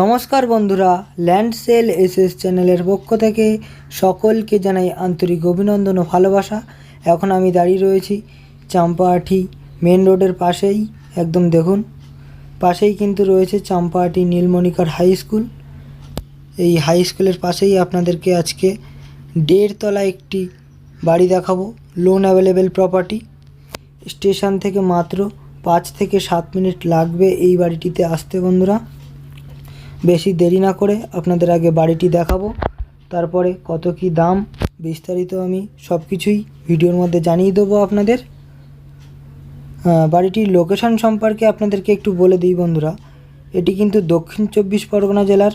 নমস্কার বন্ধুরা land sell SS চ্যানেলের পক্ষ থেকে সকলকে জানাই আন্তরিক অভিনন্দন ও ভালোবাসা। এখন আমি দাঁড়িয়ে রয়েছি চাম্পাহাটি মেন রোডের পাশেই, একদম দেখুন, পাশেই কিন্তু রয়েছে চাম্পাহাটি নীলমণিকার হাই স্কুল। এই হাই স্কুলের পাশেই আপনাদেরকে আজকে দেড় দেড়তলা একটি বাড়ি দেখাবো, লোন অ্যাভেলেবেল প্রপার্টি। স্টেশন থেকে মাত্র পাঁচ থেকে সাত মিনিট লাগবে এই বাড়িটিতে আসতে বন্ধুরা। বেশি দেরি না করে আপনাদের আগে বাড়িটি দেখাবো। তারপরে কত কি দাম, বিস্তারিত আমি সব কিছুই ভিডিওর মধ্যে জানিয়ে দেবো আপনাদের। বাড়িটির লোকেশন সম্পর্কে আপনাদেরকে একটু বলে দিই বন্ধুরা। এটি কিন্তু দক্ষিণ চব্বিশ পরগনা জেলার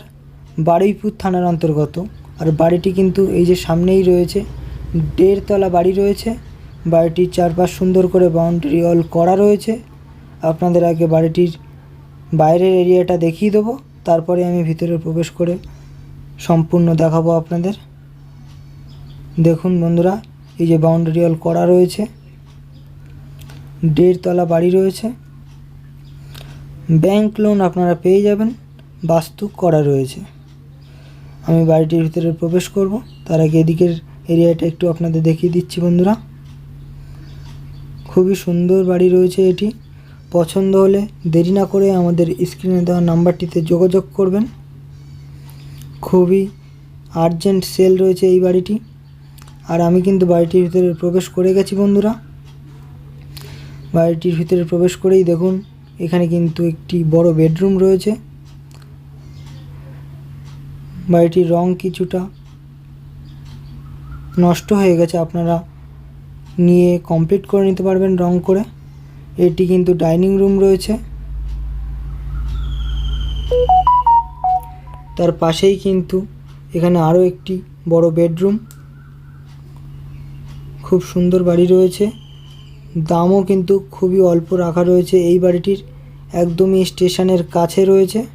বারুইপুর থানার অন্তর্গত। আর বাড়িটি কিন্তু এই যে সামনেই রয়েছে দেড়তলা বাড়ি রয়েছে। বাড়িটির চারপাশ সুন্দর করে বাউন্ডারি অল করা রয়েছে। আপনাদের আগে বাড়িটির বাইরের এরিয়াটা দেখিয়ে দেবো। তারপরে আমি ভিতরে প্রবেশ করে সম্পূর্ণ দেখাবো আপনাদের। দেখুন বন্ধুরা, এই যে বাউন্ডারি ওয়াল করা রয়েছে। দেড়তলা বাড়ি রয়েছে। ব্যাংক লোন আপনারা পেয়ে যাবেন, বাস্তু করা রয়েছে। আমি বাড়িটির ভিতরে প্রবেশ করব, তার আগে এদিকের এরিয়াটা একটু আপনাদের দেখিয়ে দিচ্ছি বন্ধুরা। খুবই সুন্দর বাড়ি রয়েছে এটি। পছন্দ হলে দেরি না করে আমাদের স্ক্রিনে দেওয়া নাম্বারটিতে যোগাযোগ করবেন। খুবই আর্জেন্ট সেল রয়েছে এই বাড়িটি। আর আমি কিন্তু বাড়িটির ভিতরে প্রবেশ করে গেছি বন্ধুরা। বাড়িটির ভিতরে প্রবেশ করেই দেখুন, এখানে কিন্তু একটি বড় বেডরুম রয়েছে। বাড়িটির রং কিছুটা নষ্ট হয়ে গেছে, আপনারা নিয়ে কমপ্লিট করে নিতে পারবেন রং করে। এটি কিন্তু ডাইনিং রুম রয়েছে। তার পাশেই কিন্তু এখানে আরও একটি বড় বেডরুম। খুব সুন্দর বাড়ি রয়েছে। দামও কিন্তু খুবই অল্প রাখা রয়েছে এই বাড়িটির। একদমই স্টেশনের কাছে রয়েছে।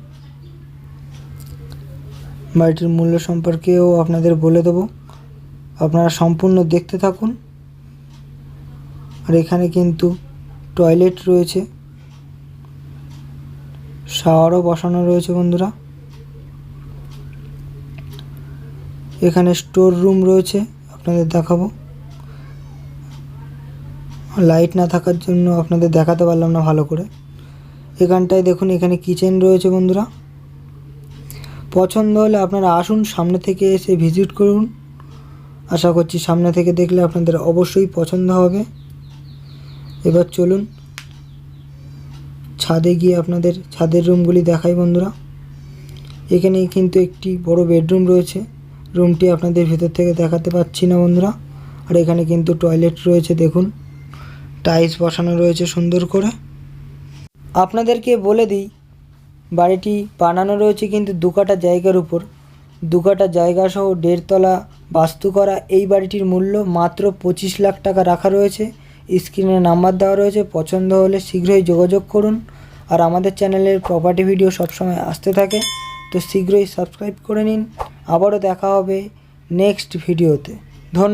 বাড়িটির মূল্য সম্পর্কেও আপনাদের বলে দেবো। আপনারা সম্পূর্ণ দেখতে থাকুন। আর এখানে কিন্তু টয়লেট রয়েছে। শাওয়ারও বসানো রয়েছে বন্ধুরা। এখানে স্টোর রুম রয়েছে, আপনাদের দেখাবো। লাইট না থাকার জন্য আপনাদের দেখাতে পারলাম না ভালো করে। এখানটায় দেখুন, এখানে কিচেন রয়েছে বন্ধুরা। পছন্দ হলে আপনারা আসুন, সামনে থেকে এসে ভিজিট করুন। আশা করছি সামনে থেকে দেখলে আপনাদের অবশ্যই পছন্দ হবে। এবার চলুন ছাদে গিয়ে আপনাদের ছাদের রুমগুলি দেখাই বন্ধুরা। এখানে কিন্তু একটি বড় বেডরুম রয়েছে। রুমটি আপনাদের ভেতর থেকে দেখাতে পাচ্ছি না বন্ধুরা। আর এখানে কিন্তু টয়লেট রয়েছে, দেখুন। টাইলস বসানো রয়েছে সুন্দর করে। আপনাদেরকে বলে দিই, বাড়িটি বানানো রয়েছে কিন্তু দু কাটা জায়গার উপর। দু কাটা জায়গা সহ দেড়তলা বাস্তু করা এই বাড়িটির মূল্য মাত্র পঁচিশ লাখ টাকা রাখা রয়েছে। স্ক্রিনে নাম্বার দেওয়া রয়েছে, পছন্দ হলে শীঘ্রই যোগাযোগ করুন। আর আমাদের চ্যানেলের প্রপার্টি ভিডিও সবসময় আসতে থাকে, তো শীঘ্রই সাবস্ক্রাইব করে নিন। আবারও দেখা হবে নেক্সট ভিডিওতে ধন্যবাদ।